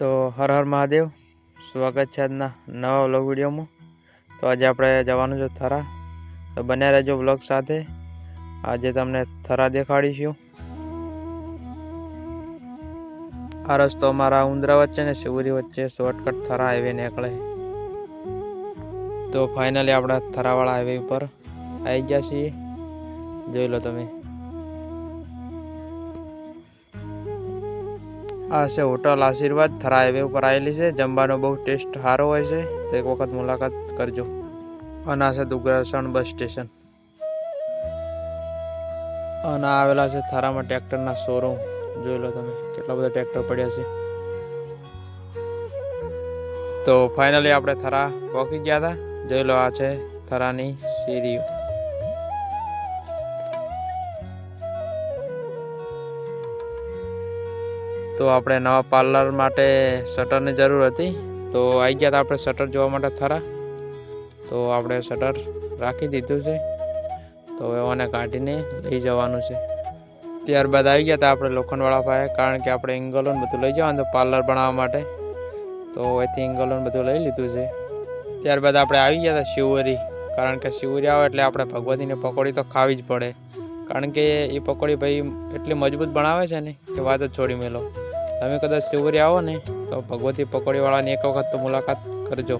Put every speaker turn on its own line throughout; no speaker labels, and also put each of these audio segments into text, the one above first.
તો હર હર મહાદેવ. સ્વાગત છે આજના નવા વ્લોગ વિડીયોમાં. તો આજે આપણે જવાનું છે થરા. તો બન્યા રહેજો વ્લોગ સાથે. આજે તમને થરા દેખાડીશું. આ રસ્તો અમારા ઉંદરા વચ્ચે ને શિવરી વચ્ચે શોર્ટકટ થરા હાઈવે નીકળે. તો ફાઇનલી આપણે થરાવાળા હાઈવે ઉપર આવી ગયા છીએ. જોઈ લો તમે. આ છે હોટલ આશીર્વાદ, થરા હાઈવે ઉપર આવેલી છે, જમવાનો બહુ ટેસ્ટ સારો હોય છે, તો એક વખત મુલાકાત કરજો. અને આ છે દુગ્રાસણ બસ સ્ટેશન. અને આવેલા છે થરામાં ટ્રેક્ટરના શોરૂમ જોઈ લો તમે, કેટલા બધા ટ્રેક્ટર પડ્યા છે. તો ફાઇનલી આપણે થરા પહોંચી ગયા હતા. જોઈ લો આ છે થરાની સીરીઓ તો આપણે નવા પાર્લર માટે શટરની જરૂર હતી. તો આવી ગયા હતા આપણે શટર જોવા માટે થરા. તો આપણે શટર રાખી દીધું છે. તો એવાને કાઢીને લઈ જવાનું છે. ત્યારબાદ આવી ગયા હતા આપણે લોખંડવાળા પાસે, કારણ કે આપણે એંગલો બધું લઈ જવાનું પાર્લર બનાવવા માટે. તો અહીંથી એંગલો બધું લઈ લીધું છે. ત્યારબાદ આપણે આવી ગયા હતા શિવરી, કારણ કે શિવરી આવે એટલે આપણે ભગવતીની પકોડી તો ખાવી જ પડે. કારણ કે એ પકોડી ભાઈ એટલી મજબૂત બનાવે છે ને, કે વાત જ છોડી મેલો. તમે કદાચ શિવરી આવો ને, તો ભગવતી પકોડીવાળાની એક વખત તો મુલાકાત કરજો.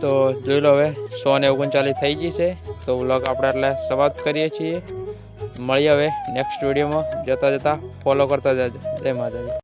તો જોઈ લો હવે, સો ને ઓગણચાલીસ થઈ ગઈ છે. તો વ્લોગ આપણે એટલે સમાપ્ત કરીએ છીએ. મળીએ હવે નેક્સ્ટ વિડીયોમાં જતાં જતાં ફોલો કરતા જજો. જય માતાજી.